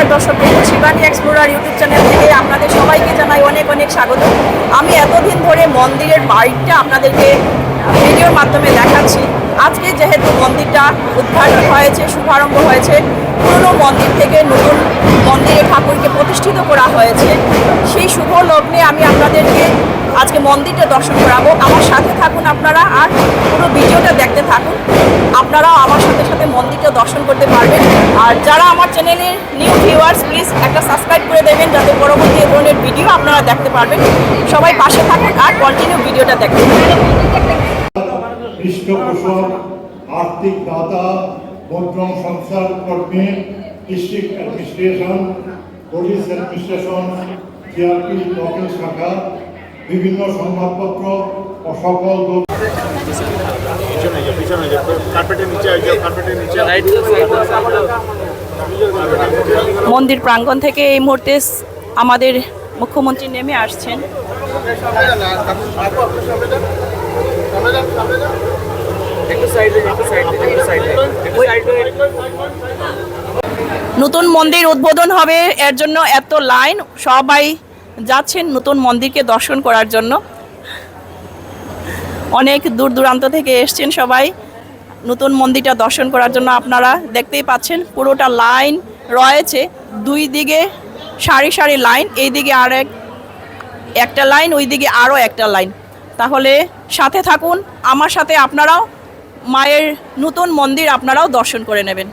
নমস্কার দর্শক বন্ধু শিবানী এক্সপ্লোরার ইউটিউব চ্যানেল থেকে আপনাদের সবাইকে জানাই অনেক অনেক স্বাগত। আমি এতদিন ধরে মন্দিরের বাড়িটা আপনাদেরকে ভিডিওর মাধ্যমে দেখাচ্ছি। আজকে যেহেতু মন্দিরটা উদ্ঘাটন হয়েছে, শুভারম্ভ হয়েছে পুরনো মন্দির থেকে নতুন মন্দিরে ঠাকুরকে প্রতিষ্ঠিত করা হয়েছে। সেই শুভ লগ্নে আমি আপনাদেরকে আজকে মন্দিরটা দর্শন করাবো। আমার সাথে থাকুন আপনারা আর পুরো ভিডিওটা দেখতে থাকুন। আপনারাও আমার সাথে সাথে মন্দিরটা দর্শন করতে পারবেন। আর যারা আমার চ্যানেলের নিউ ভিউয়ার্স প্লিজ একটা সাবস্ক্রাইব করে দেবেন যাতে পরবর্তী এ ধরনের ভিডিও আপনারা দেখতে পারবেন। সবাই পাশে থাকুন আর কন্টিনিউ ভিডিওটা দেখতে পৃষ্ঠপোষক আর্থিক দাতা মুদ্রণ সংসার কর্মী district administration police administration GRP ব্লকের শাখা বিভিন্ন সংবাদপত্র ও সকল মন্দির প্রাঙ্গণ থেকে এই মুহূর্তে আমাদের মুখ্যমন্ত্রী নেমে আসছেন। নতুন মন্দির উদ্বোধন হবে এর জন্য এত লাইন, সবাই যাচ্ছেন নতুন মন্দিরকে দর্শন করার জন্য। অনেক দূর দূরান্ত থেকে এসছেন সবাই, নতুন মন্দিরটা দর্শন করার জন্য আপনারা দেখতেই পাচ্ছেন, পুরোটা লাইন রয়েছে, দুই দিকে সারি সারি লাইন, এই দিকে আর এক, একটা লাইন, ওই দিকে আরও একটা লাইন। তাহলে সাথে থাকুন, আমার সাথে আপনারাও মায়ের নতুন মন্দির আপনারাও দর্শন করে নেবেন।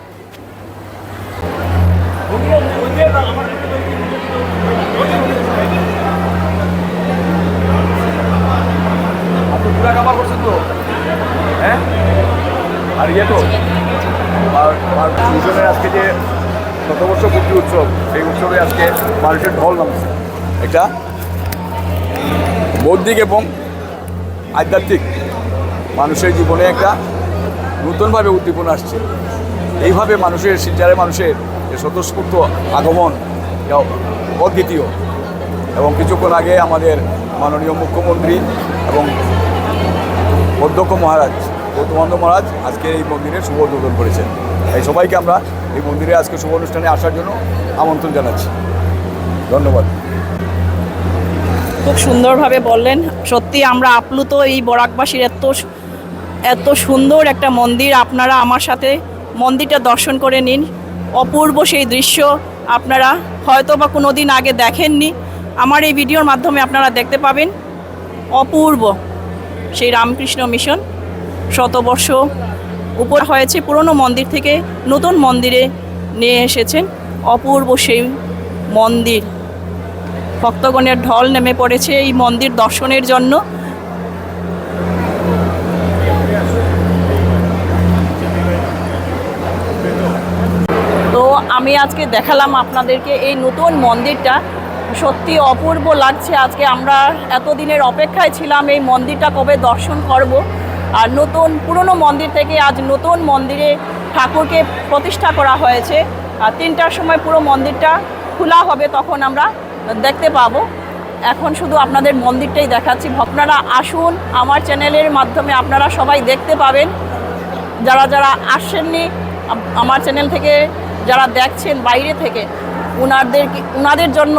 হ্যাঁ আর ইয়ে তো আজকে যে উৎসব সেই উৎসবে আজকে ঢল বৌদ্ধিক এবং আধ্যাত্মিক মানুষের জীবনে একটা নতুনভাবে উদ্দীপনা আসছে। এইভাবে মানুষের শিলচারে মানুষের যে স্বতঃস্ফূর্ত আগমন অদ্বিতীয়। এবং কিছুক্ষণ আগে আমাদের মাননীয় মুখ্যমন্ত্রী এবং অধ্যক্ষ মহারাজ গৌতমানন্দ মহারাজ আজকে এই মন্দিরের শুভ উদ্বোধন করেছেন। তাই সবাইকে আমরা এই মন্দিরে আজকে শুভ অনুষ্ঠানে আসার জন্য আমন্ত্রণ জানাচ্ছি। ধন্যবাদ। খুব সুন্দরভাবে বললেন। সত্যি আমরা আপ্লুত এই বরাকবাসীর এত এত সুন্দর একটা মন্দির। আপনারা আমার সাথে মন্দিরটা দর্শন করে নিন। অপূর্ব সেই দৃশ্য আপনারা হয়তো বা কোনো দিন আগে দেখেননি। আমার এই ভিডিওর মাধ্যমে আপনারা দেখতে পাবেন অপূর্ব সেই রামকৃষ্ণ মিশন। শতবর্ষ উপর হয়েছে পুরনো মন্দির থেকে নতুন মন্দিরে নিয়ে এসেছেন অপূর্ব সেই মন্দির। ভক্তগণের ঢল নেমে পড়েছে এই মন্দির দর্শনের জন্য। আমি আজকে দেখালাম আপনাদেরকে এই নতুন মন্দিরটা। সত্যি অপূর্ব লাগছে আজকে। আমরা এতদিনের অপেক্ষায় ছিলাম এই মন্দিরটা কবে দর্শন করব। আর নতুন পুরনো মন্দির থেকে আজ নতুন মন্দিরে ঠাকুরকে প্রতিষ্ঠা করা হয়েছে। আর তিনটার সময় পুরো মন্দিরটা খোলা হবে তখন আমরা দেখতে পাবো। এখন শুধু আপনাদের মন্দিরটাই দেখাচ্ছি। আপনারা আসুন, আমার চ্যানেলের মাধ্যমে আপনারা সবাই দেখতে পাবেন। যারা যারা আসেননি আমার চ্যানেল থেকে যারা দেখছেন বাইরে থেকে উনাদের উনাদের জন্য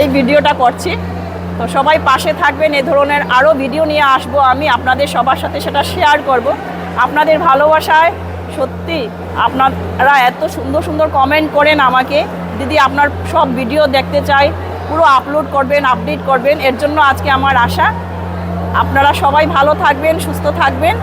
এই ভিডিওটা করছি। তো সবাই পাশে থাকবেন, এ ধরনের আরও ভিডিও নিয়ে আসব আমি। আপনাদের সবার সাথে সেটা শেয়ার করব। আপনাদের ভালোবাসায় সত্যি আপনারা এত সুন্দর সুন্দর কমেন্ট করেন আমাকে। দিদি, আপনার সব ভিডিও দেখতে চাই, পুরো আপলোড করবেন আপডেট করবেন। এর জন্য আজকে আমার আশা। আপনারা সবাই ভালো থাকবেন, সুস্থ থাকবেন।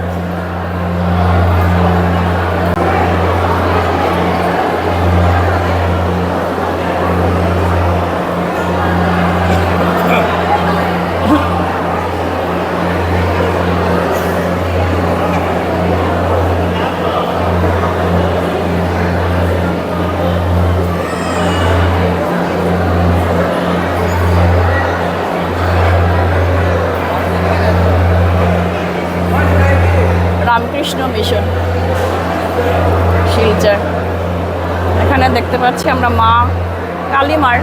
পাচ্ছি আমরা মা কালীমার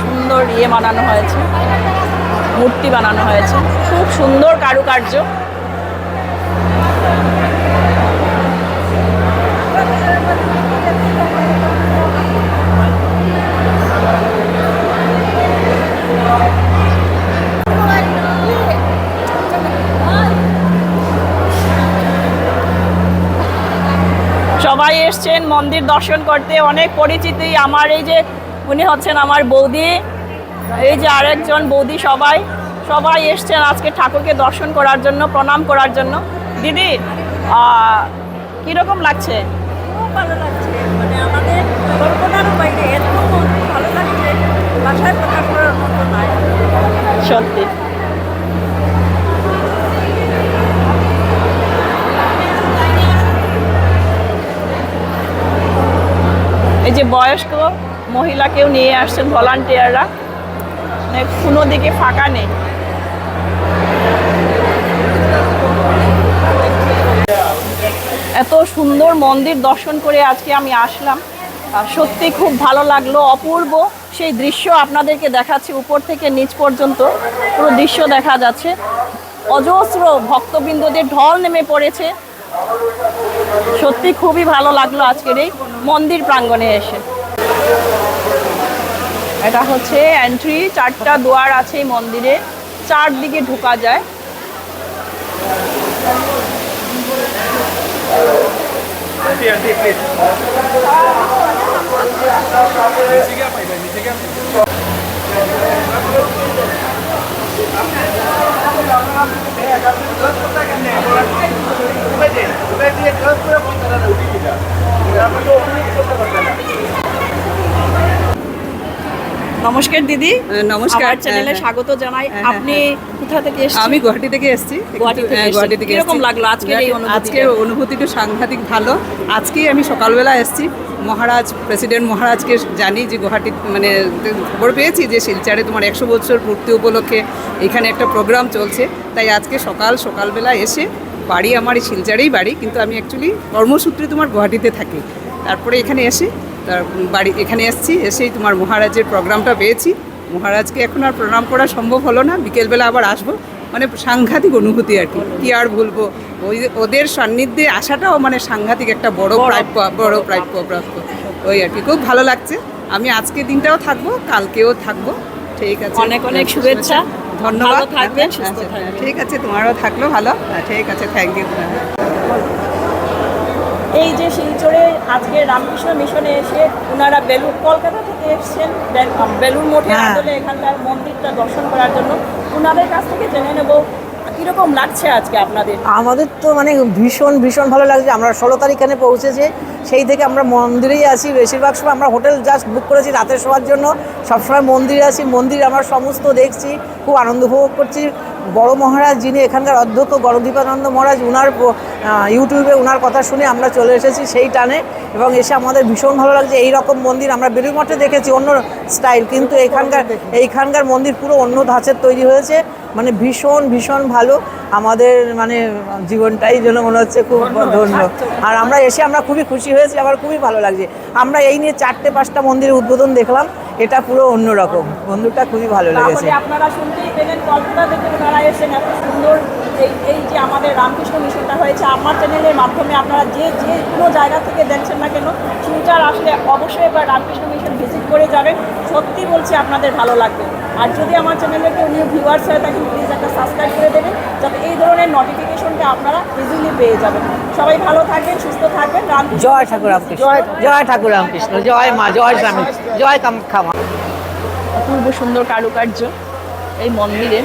সুন্দর ইয়ে বানানো হয়েছে মূর্তি বানানো হয়েছে। খুব সুন্দর কারুকার্য। মন্দির দর্শন করতে অনেক পরিচিতি। আমার এই যে উনি হচ্ছেন আমার বৌদি এই যে আরেকজন বৌদি সবাই সবাই এসছেন আজকে ঠাকুরকে দর্শন করার জন্য প্রণাম করার জন্য। দিদি কীরকম লাগছে? খুব ভালো লাগছে। মানে আমাদের কল্পনার বাইরে এত ভালো লাগছে ভাষায় প্রকাশ করার মতো নয় সত্যি। এই যে বয়স্ক মহিলাকেও নিয়ে আসছেন ভলান্টিয়াররা মানে কোনো দিকে ফাঁকা নেই। এত সুন্দর মন্দির দর্শন করে আজকে আমি আসলাম। সত্যি খুব ভালো লাগল, অপূর্ব সেই দৃশ্য আপনাদেরকে দেখাচ্ছি উপর থেকে নিচ পর্যন্ত। পুরো দৃশ্য দেখা যাচ্ছে। অজস্র ভক্তবৃন্দদের ঢল নেমে পড়েছে। সত্যি খুবই ভালো লাগল আজকের এই মন্দির প্রাঙ্গণে এসে। এটা হচ্ছে এন্ট্রি চারটা দুয়ার আছে এই মন্দিরে, চারদিকে ঢোকা যায়। দিয়ে করে বলতে না উঠে গেলাম নমস্কার দিদি। হ্যাঁ, নমস্কার। চ্যানেলে হ্যাঁ, হ্যাঁ। স্বাগত জানাই। হ্যাঁ, আপনি কোথা থেকে এসেছেন? আমি গুয়াহাটি থেকে এসেছি। গুয়াহাটি থেকে হ্যাঁ, এসেছি। লাগল আজকের এই? আজকের অনুভূতিটা সাংঘাতিক ভালো। আজকেই আমি সকালবেলা এসেছি। মহারাজ প্রেসিডেন্ট মহারাজকে জানি যে গুয়াহাটি মানে খবর পেয়েছি যে শিলচারে তোমার একশো বছর পূর্তি উপলক্ষে এখানে একটা প্রোগ্রাম চলছে। তাই আজকে সকাল সকালবেলা এসে বাড়ি আমার এই শিলচারেই বাড়ি। কিন্তু আমি অ্যাকচুয়ালি কর্মসূত্রে তোমার গুয়াহাটিতে থাকি। তারপরে এখানে এসে তার বাড়ি এখানে এসেছি এসেই তোমার মহারাজের প্রোগ্রামটা পেয়েছি। মহারাজকে এখন আর প্রণাম করা সম্ভব হলো না বিকেলবেলা আবার আসব। মানে সাংঘাতিক অনুভূতি আর কি কি আর বলব? ওই ওদের সান্নিধ্যে আসাটাও মানে সাংঘাতিক একটা বড় প্রাপ্য বড় প্রাপ্য প্রাপ্য। ওই আর কি খুব ভালো লাগছে। আমি আজকে দিনটাও থাকব কালকেও থাকব। ঠিক আছে। অনেক অনেক শুভেচ্ছা। ধন্যবাদ। ভালো থাকবেন, সুস্থ আচ্ছা, থাকবেন। ঠিক আছে তোমারও থাকল ভালো। হ্যাঁ, ঠিক আছে থ্যাংক ইউ এই যে শিলচরে আজকে রামকৃষ্ণ মিশনে এসে ওনারা বেলুর কলকাতা থেকে এসেছেন বেল- বেলুর মঠে আসলে এখানকার মন্দিরটা দর্শন করার জন্য। ওনাদের কাছ থেকে জেনে নেব কীরকম লাগছে আজকে আপনাদের? আমাদের তো মানে ভীষণ ভীষণ ভালো লাগছে। আমরা ষোলো তারিখ এখানে পৌঁছেছে সেই থেকে আমরা মন্দিরেই আছি বেশিরভাগ সময় আমরা হোটেল জাস্ট বুক করেছি রাতের শোয়ার জন্য। সবসময় মন্দিরে আছি মন্দির আমরা সমস্ত দেখছি খুব আনন্দ উপভোগ করছি। বড় মহারাজ যিনি এখানকার অধ্যক্ষ গণদীপানন্দ মহারাজ, উনার ইউটিউবে উনার কথা শুনে আমরা চলে এসেছি সেই টানে। এবং এসে আমাদের ভীষণ ভালো লাগছে। এই রকম মন্দির আমরা বেলুর মঠে দেখেছি অন্য স্টাইল। কিন্তু এখানকার এইখানকার মন্দির পুরো অন্য ধাঁচের তৈরি হয়েছে। মানে ভীষণ ভীষণ ভালো। আমাদের মানে জীবনটাই যেন মনে হচ্ছে খুব ধন্য আর আমরা এসে আমরা খুবই খুশি হয়েছি আমার খুবই ভালো লাগছে। আমরা এই নিয়ে চারটে পাঁচটা মন্দিরের উদ্বোধন দেখলাম এটা পুরো অন্যরকম। বন্ধুটা খুবই ভালো লেগেছে। আপনারা শুনতেই পেলেন কলকাতা থেকে ওনারা এসেছেন এত সুন্দর এই এই যে আমাদের রামকৃষ্ণ মিশনটা হয়েছে আমার চ্যানেলের মাধ্যমে আপনারা যে যে কোনো জায়গা থেকে দেখছেন না কেন শিলচার আসলে অবশ্যই এবার রামকৃষ্ণ মিশন ভিজিট করে যাবেন। সত্যি বলছি আপনাদের ভালো লাগবে। আর যদি আমার চ্যানেলে কেউ নিউ ভিউয়ার্স হয় তাকে প্লিজ একটা সাবস্ক্রাইব করে দেবেন যাতে এই ধরনের নোটিফিকেশনটা আপনারা ইজিলি পেয়ে যাবেন। সবাই ভালো থাকবেন সুস্থ থাকবেন। রামকৃষ্ণ জয় ঠাকুর রামকৃষ্ণ। জয় জয় ঠাকুর রামকৃষ্ণ। জয় মা জয় স্বামী। জয় কামাখ্যা মা অপূর্ব সুন্দর কারুকার্য এই মন্দিরে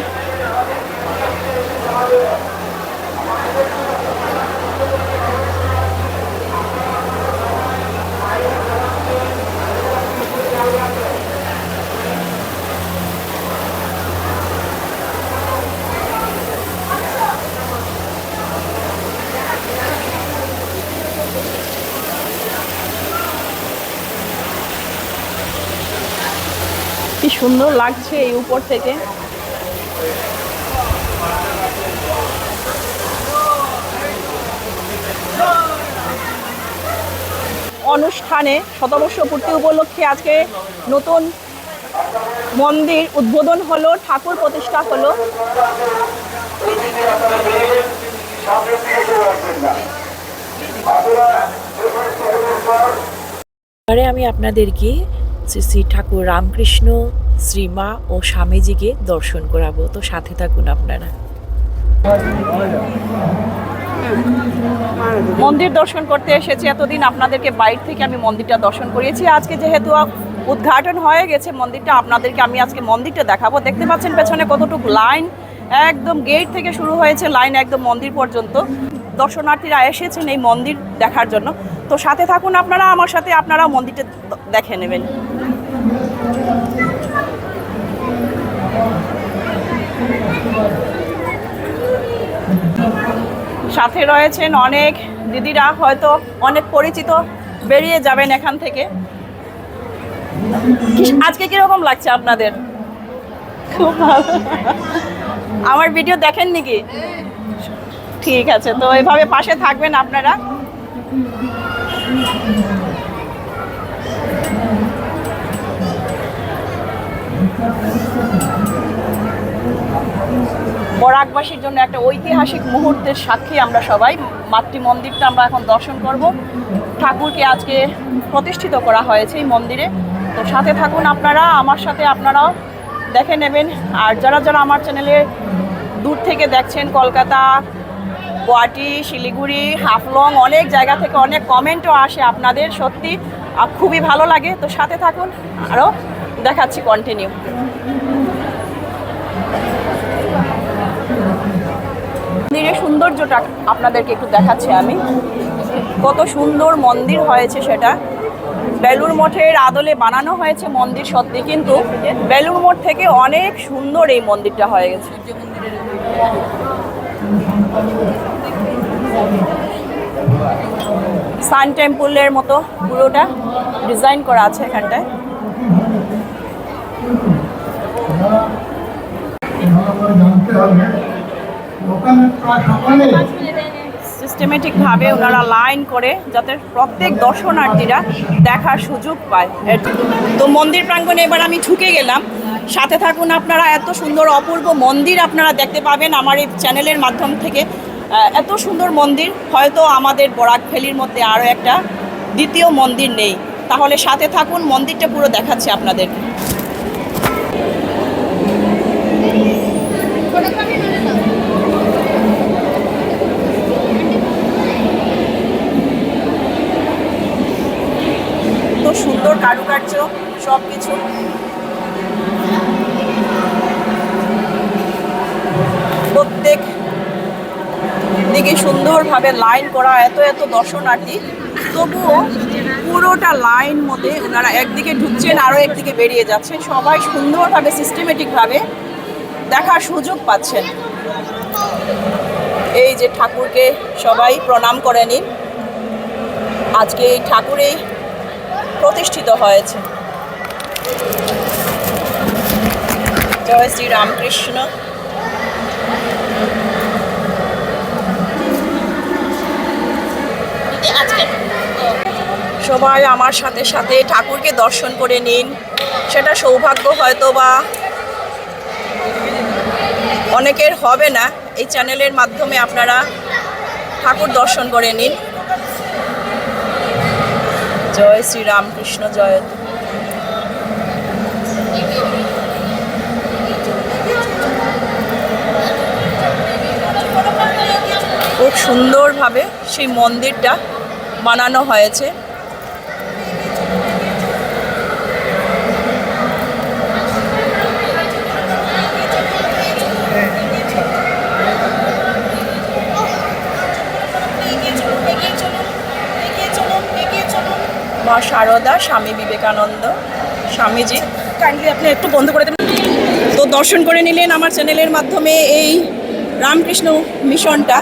সুন্দর লাগছে এই উপর থেকে। অনুষ্ঠানে শতবর্ষ পূর্তি উপলক্ষে আজকে নতুন মন্দির উদ্বোধন হলো, ঠাকুর প্রতিষ্ঠা হলো। এবারে আমি আপনাদেরকে শ্রী শ্রী ঠাকুর রামকৃষ্ণ শ্রীমা ও স্বামীজিকে দর্শন করাবো। তো সাথে থাকুন আপনারা। মন্দির দর্শন করতে এসেছি এতদিন। আপনাদেরকে বাইরে থেকে আমি মন্দিরটা দর্শন করিয়েছি। আজকে যেহেতু উদ্ঘাটন হয়ে গেছে মন্দিরটা, আপনাদেরকে আমি আজকে মন্দিরটা দেখাবো। দেখতে পাচ্ছেন পেছনে কতটুকু লাইন। একদম গেট থেকে শুরু হয়েছে লাইন একদম মন্দির পর্যন্ত। দর্শনার্থীরা এসেছেন এই মন্দির দেখার জন্য। তো সাথে থাকুন আপনারা, আমার সাথে আপনারা মন্দিরটা দেখে নেবেন। সাথে রয়েছেন অনেক দিদিরা হয়তো অনেক পরিচিত, বেরিয়ে যাবেন এখান থেকে। আজকে কীরকম লাগছে আপনাদের? আমার ভিডিও দেখেন নাকি ঠিক আছে, তো এভাবে পাশে থাকবেন আপনারা। বরাকবাসীর জন্য একটা ঐতিহাসিক মুহূর্তের সাক্ষী আমরা সবাই। মাতৃ মন্দিরটা আমরা এখন দর্শন করব। ঠাকুরকে আজকে প্রতিষ্ঠিত করা হয়েছে এই মন্দিরে। তো সাথে থাকুন আপনারা, আমার সাথে আপনারাও দেখে নেবেন। আর যারা যারা আমার চ্যানেলে দূর থেকে দেখছেন, কলকাতা, গুয়াহাটি, শিলিগুড়ি, হাফলং, অনেক জায়গা থেকে অনেক কমেন্টও আসে আপনাদের, সত্যি খুবই ভালো লাগে। তো সাথে থাকুন, আরও দেখাচ্ছি কন্টিনিউ মন্দিরের সৌন্দর্যটা আপনাদেরকে একটু দেখাচ্ছি আমি। কত সুন্দর মন্দির হয়েছে সেটা। বেলুর মঠের আদলে বানানো হয়েছে মন্দির সত্যি, কিন্তু বেলুর মঠ থেকে অনেক সুন্দর এই মন্দিরটা হয়ে গেছে। সান টেম্পলের মতো পুরোটা ডিজাইন করা আছে এখানটায়। জানতে হবে প্রায় সকলে সিস্টেমেটিকভাবে ওনারা লাইন করে যাতে প্রত্যেক দর্শনার্থীরা দেখার সুযোগ পায়। তো মন্দির প্রাঙ্গণে এবার আমি ঢুকে গেলাম। সাথে থাকুন আপনারা, এত সুন্দর অপূর্ব মন্দির আপনারা দেখতে পাবেন আমার এই চ্যানেলের মাধ্যম থেকে। এত সুন্দর মন্দির, হয়তো আমাদের বরাক ভ্যালির মধ্যে আরও একটা দ্বিতীয় মন্দির নেই। তাহলে সাথে থাকুন, মন্দিরটা পুরো দেখাচ্ছে আপনাদেরকে। সুন্দর কারুকার্য সব কিছু প্রত্যেক দিকে সুন্দরভাবে লাইন করা, এত এত দর্শনার্থী। তবুও পুরোটা লাইন মধ্যে ওনারা একদিকে ঢুকছেন, আরও একদিকে বেরিয়ে যাচ্ছেন। সবাই সুন্দরভাবে সিস্টেমেটিকভাবে দেখার সুযোগ পাচ্ছেন। এই যে ঠাকুরকে সবাই প্রণাম করে নিন। আজকে এই ঠাকুরেই প্রতিষ্ঠিত হয়েছে। জয় শ্রী রামকৃষ্ণ। সবাই আমার সাথে সাথে ঠাকুরকে দর্শন করে নিন। সেটা সৌভাগ্য হয়তো বা অনেকের হবে না। এই চ্যানেলের মাধ্যমে আপনারা ঠাকুর দর্শন করে নিন। জয় শ্রীরামকৃষ্ণ জয়। খুব সুন্দরভাবে সেই মন্দিরটা বানানো হয়েছে। মা শারদা স্বামী বিবেকানন্দ, স্বামীজি। কাইন্ডলি আপনি একটু বন্ধ করে দেবেন তো দর্শন করে নিলেন আমার চ্যানেলের মাধ্যমে এই রামকৃষ্ণ মিশনটা।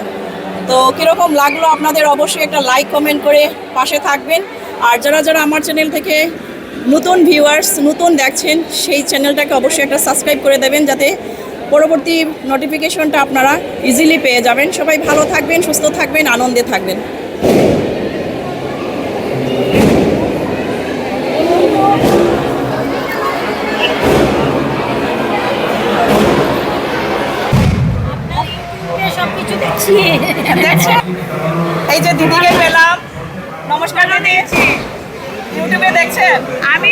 তো কীরকম লাগল আপনাদের অবশ্যই একটা লাইক কমেন্ট করে পাশে থাকবেন। আর যারা যারা আমার চ্যানেল থেকে নতুন ভিউয়ার্স নতুন দেখছেন, সেই চ্যানেলটাকে অবশ্যই একটা সাবস্ক্রাইব করে দেবেন যাতে পরবর্তী নোটিফিকেশনটা আপনারা ইজিলি পেয়ে যাবেন। সবাই ভালো থাকবেন, সুস্থ থাকবেন, আনন্দে থাকবেন। এই যে দিদিকে পেলাম। নমস্কার দিদি ইউটিউবে দেখছেন আমি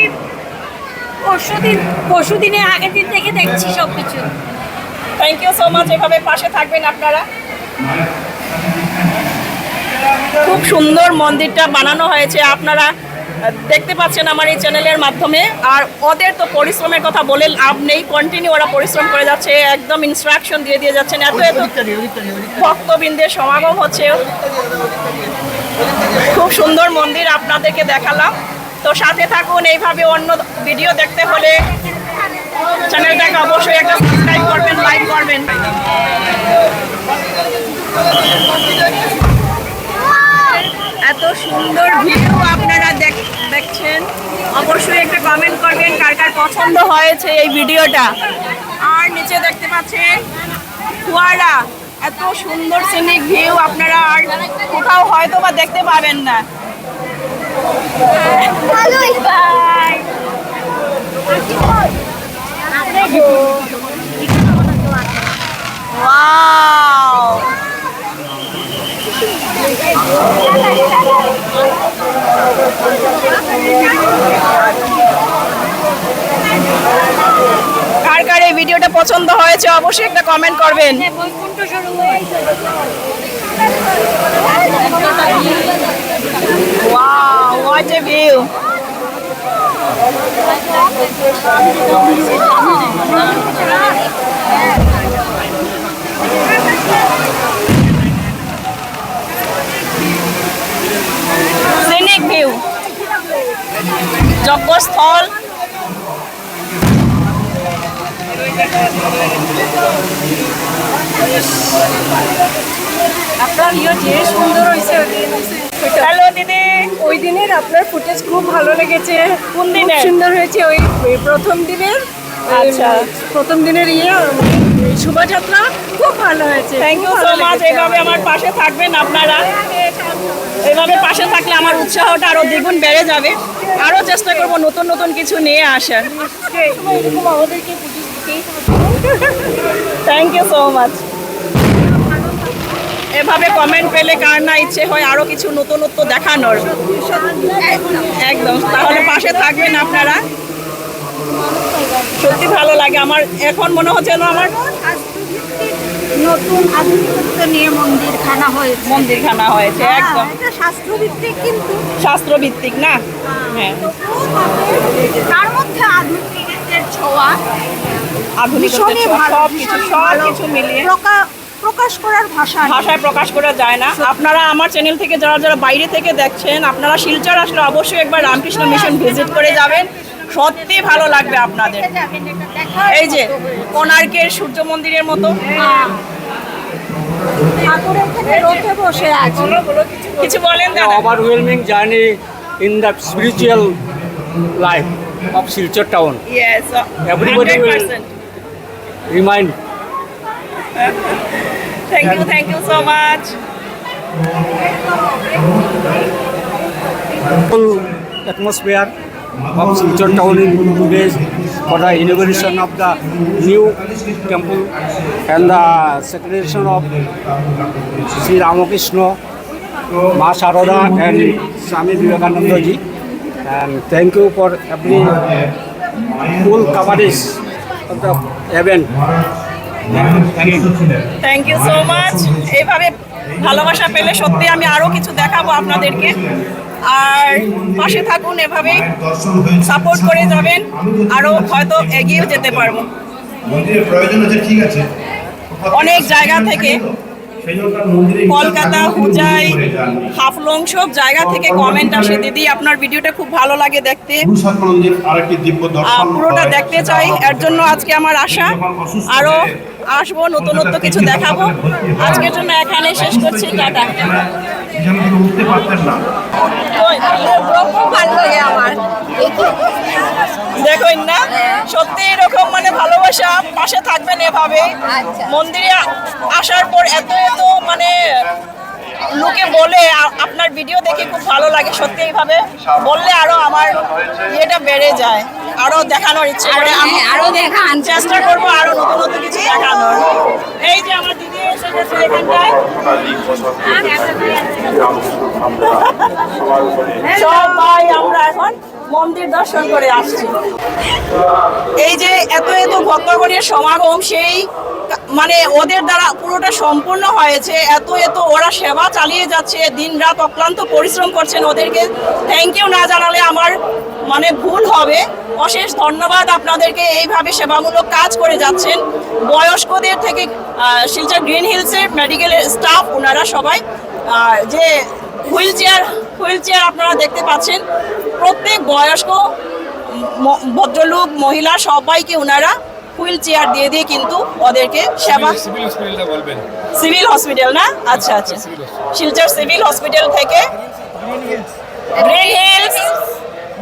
পরশু দিন পরশু দিনে আগের দিন থেকে দেখছি সব কিছু থ্যাংক ইউ সো মাচ এভাবে পাশে থাকবেন আপনারা। খুব সুন্দর মন্দিরটা বানানো হয়েছে। আপনারা দেখতে পাচ্ছেন আমার এই চ্যানেলের মাধ্যমে। আর ওদের তো পরিশ্রমের কথা বলে লাভ নেই কন্টিনিউ ওরা পরিশ্রম করে যাচ্ছে, একদম ইনস্ট্রাকশন দিয়ে দিয়ে যাচ্ছেন। এত এত ভক্তবৃন্দের সমাগম হচ্ছে। খুব সুন্দর মন্দির আপনাদেরকে দেখালাম। তো সাথে থাকুন, এইভাবে অন্য ভিডিও দেখতে হলে চ্যানেলটাকে অবশ্যই একটা সাবস্ক্রাইব করবেন লাইক করবেন। এত সুন্দর ভিডিও আপনারা দেখ- দেখছেন। অবশ্যই একটা কমেন্ট করবেন কার কার পছন্দ হয়েছে এই ভিডিওটা। আর নিচে দেখতে পাচ্ছেন, ফুয়ারা। এত সুন্দর সিনিক ভিউ আপনারা আর কোথাও হয়তো বা দেখতে পাবেন না। ওয়াও কার কার এই ভিডিওটা পছন্দ হয়েছে অবশ্যই একটা কমেন্ট করবেন সরোবর Wow, what a view. যজ্ঞস্থল। আপনার ইয়ে যে সুন্দর হয়েছে হ্যালো দিদি। ওই দিনের আপনার ফুটেজ খুব ভালো লেগেছে। কোন দিনের? সুন্দর হয়েছে ওই প্রথম দিনের আচ্ছা। প্রথম দিনের ইয়ে শোভাযাত্রা খুব ভালো হয়েছে। থ্যাংক ইউ সো মাচ এইভাবে আমার পাশে থাকবেন আপনারা। এইভাবে পাশে থাকলে আমার উৎসাহটা আরও দ্বিগুণ বেড়ে যাবে। আরও চেষ্টা করব নতুন নতুন কিছু নিয়ে আসার। থ্যাংক ইউ সো মাচ এভাবে কমেন্ট পেলে কার না ইচ্ছে হয় আরও কিছু নতুনত্ব দেখানোর। একদম। তাহলে পাশে থাকবেন আপনারা। সত্যি ভালো লাগে। আমার এখন মনে হচ্ছে আমার নতুন আধুনিকত্ব নিয়ে মন্দির খানা হয়েছে মন্দির খানা হয়েছে একদম। এটা শাস্ত্রভিত্তিক কিন্তু। শাস্ত্রভিত্তিক না? হ্যাঁ তার মধ্যে আধুনিকের ছোঁয়া ভালো সব কিছু সব কিছু মিলিয়ে। প্রকাশ করার ভাষা ভাষায় প্রকাশ করা যায় না। আপনারা আমার চ্যানেল থেকে যারা যারা বাইরে থেকে দেখছেন আপনারা শিলচর আসলে অবশ্যই একবার রামকৃষ্ণ মিশন ভিজিট করে যাবেন। সত্যি ভালো লাগবে আপনাদের। এই যে কোনার্কের সূর্য মন্দিরের মতো। কিছু বলেন overwhelming journey in the spiritual life of Silchar town remind thank you thank you so much atmosphere of Silchar town in today's for the inauguration of the new temple and the sacration of Sri Ramakrishna, Ma Saroda and Swami Vivekananda ji. And thank you for every full coverage of the event. Thank you so much এইভাবে ভালোবাসা পেলে সত্যি আমি আরও কিছু দেখাবো আপনাদেরকে আর পাশে থাকুন এভাবেই সাপোর্ট করে যাবেন। আরও হয়তো এগিয়েও যেতে পারব। অনেক জায়গা থেকে কলকাতা হুজাই হাফলং সব জায়গা থেকে কমেন্ট আসে। দিদি আপনার ভিডিওটা খুব ভালো লাগে দেখতে। পুরোটা দেখতে চাই। এর জন্য আজকে আমার আশা। আরও আসব নতুনত্ব কিছু দেখাবো। আজকের জন্য এখানে শেষ করছি টাটা। যেন উঠতে পারতেন না দেখুন না সত্যি এরকম মানে ভালোবাসা পাশে থাকবেন এভাবে। মন্দিরে আসার পর এত এত মানে লোকে বলে আপনার ভিডিও দেখে খুব ভালো লাগে সত্যি এইভাবে। বললে আরও আমার ইয়েটা বেড়ে যায়। আরও দেখানোর ইচ্ছে করে। আমি আরও দেখান চেষ্টা করব আরও নতুন নতুন কিছু দেখানোর। এই যে আমার দিদি এসে গেছে এখানটায়। সবাই আমরা এখন মন্দির দর্শন করে আসছি। এই যে এত এত ভক্তগণের সমাগম সেই মানে ওদের দ্বারা পুরোটা সম্পূর্ণ হয়েছে। এত এত ওরা সেবা চালিয়ে যাচ্ছে দিন রাত অক্লান্ত পরিশ্রম করছেন ওদেরকে। থ্যাংক ইউ না জানালে আমার মানে ভুল হবে। অশেষ ধন্যবাদ আপনাদেরকে এইভাবে সেবামূলক কাজ করে যাচ্ছেন। বয়স্কদের থেকে শিলচর গ্রিন হিলসের মেডিকেলের স্টাফ ওনারা সবাই আর যে হুইল চেয়ার হুইল চেয়ার আপনারা দেখতে পাচ্ছেন প্রত্যেক বয়স্ক ভদ্রলোক মহিলা সবাইকে ওনারা হুইল চেয়ার দিয়ে দিয়ে কিন্তু ওদেরকে সেবা সিভিল হসপিটাল না? আচ্ছা আচ্ছা। শিলচর সিভিল হসপিটাল থেকে green hills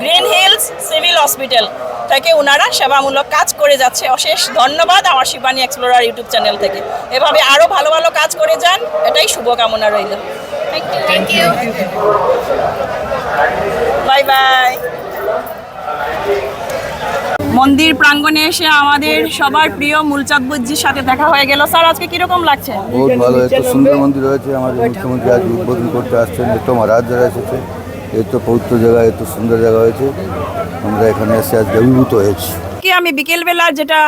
green hills civil hospital থেকে ওনারা সেবামূলক কাজ করে যাচ্ছে। অশেষ ধন্যবাদ আমার শিবানী এক্সপ্লোরার ইউটিউব চ্যানেল থেকে। এভাবে আরও ভালো ভালো কাজ করে যান এটাই শুভকামনা রইল। থ্যাংক ইউ বাই বাই মন্দির প্রাঙ্গণে এসে আমাদের সবার প্রিয় মূলচাঁদ বুজ্জির সাথে দেখা হয়ে গেল। স্যার আজকে কীরকম লাগছে? বহুত ভালো এত সুন্দর মন্দির হয়েছে। আমাদের মুখ্যমন্ত্রী আজ উদ্বোধন করতে আসছেন। এত মহারাজ যারা এসেছে। এত পবিত্র জায়গা এত সুন্দর জায়গা হয়েছে। আমরা এখানে এসে আজকে অভিভূত হয়েছি। কি আমি বিকেলবেলা যেটা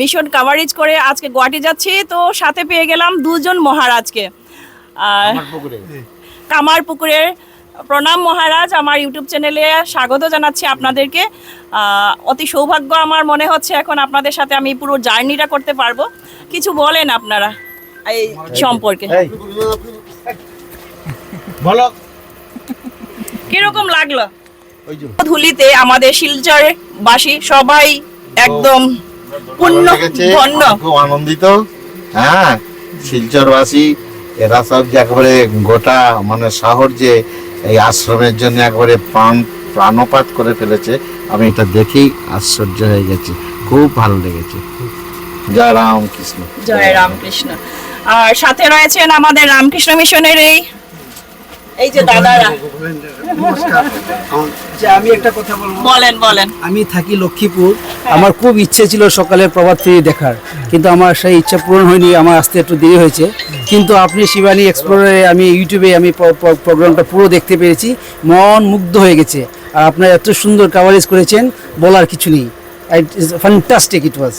মিশন কাভারেজ করে আজকে গুয়াহাটি যাচ্ছি তো সাথে পেয়ে গেলাম দুজন মহারাজকে। কামার পুকুরের প্রণাম মহারাজ আমার ইউটিউব চ্যানেলে স্বাগত জানাচ্ছি আপনাদেরকে। অতি সৌভাগ্য আমার মনে হচ্ছে এখন আপনাদের সাথে আমি পুরো জার্নিটা করতে পারব। কিছু বলেন আপনারা এই সম্পর্কে। বলো। কীরকম লাগল? ধুলিতে আমাদের শিলচর বাসী সবাই একদম পূর্ণ ধন্য। খুব আনন্দিত। হ্যাঁ শিলচরবাসী এরা সব যে একেবারে গোটা মানে শহর যে এই আশ্রমের জন্য একবারে প্রাণ প্রাণপাত করে ফেলেছে আমি এটা দেখেই আশ্চর্য হয়ে গেছি। খুব ভালো লেগেছে। জয় রাম কৃষ্ণ জয় রামকৃষ্ণ। আর সাথে রয়েছেন আমাদের রামকৃষ্ণ মিশনের এই এই যে দাদারা। যে আমি একটা কথা বলব। বলেন বলেন। আমি থাকি লক্ষ্মীপুর। আমার খুব ইচ্ছে ছিল সকালে প্রভাত ফেরি দেখার। কিন্তু আমার সেই ইচ্ছা পূরণ হয়নি আমার আসতে একটু দেরি হয়েছে। কিন্তু আপনি শিবানী এক্সপ্লোরে আমি ইউটিউবে আমি প্রোগ্রামটা পুরো দেখতে পেরেছি। মন মুগ্ধ হয়ে গেছে। আর আপনারা এত সুন্দর কাভারেজ করেছেন বলার কিছু নেই। Fantastic it was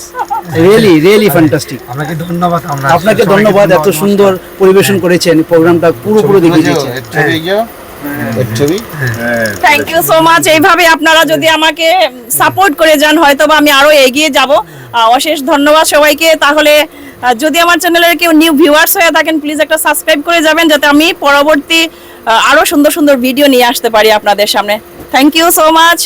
really really fantastic আপনাকে ধন্যবাদ আমরা আপনাকে ধন্যবাদ এত সুন্দর পরিবেশন করেছেন প্রোগ্রামটা পুরো পুরো দেখিয়ে দিয়েছেন। থ্যাংক ইউ সো মাচ এইভাবে আপনারা যদি আমাকে সাপোর্ট করে যান হয়তো বা আমি আরও এগিয়ে যাব। অশেষ ধন্যবাদ সবাইকে। তাহলে যদি আমার চ্যানেলের কেউ নিউ ভিউয়ার্স হয়ে থাকেন প্লিজ একটা সাবস্ক্রাইব করে যাবেন যাতে আমি পরবর্তী আরও সুন্দর সুন্দর ভিডিও নিয়ে আসতে পারি আপনাদের সামনে। Thank you so much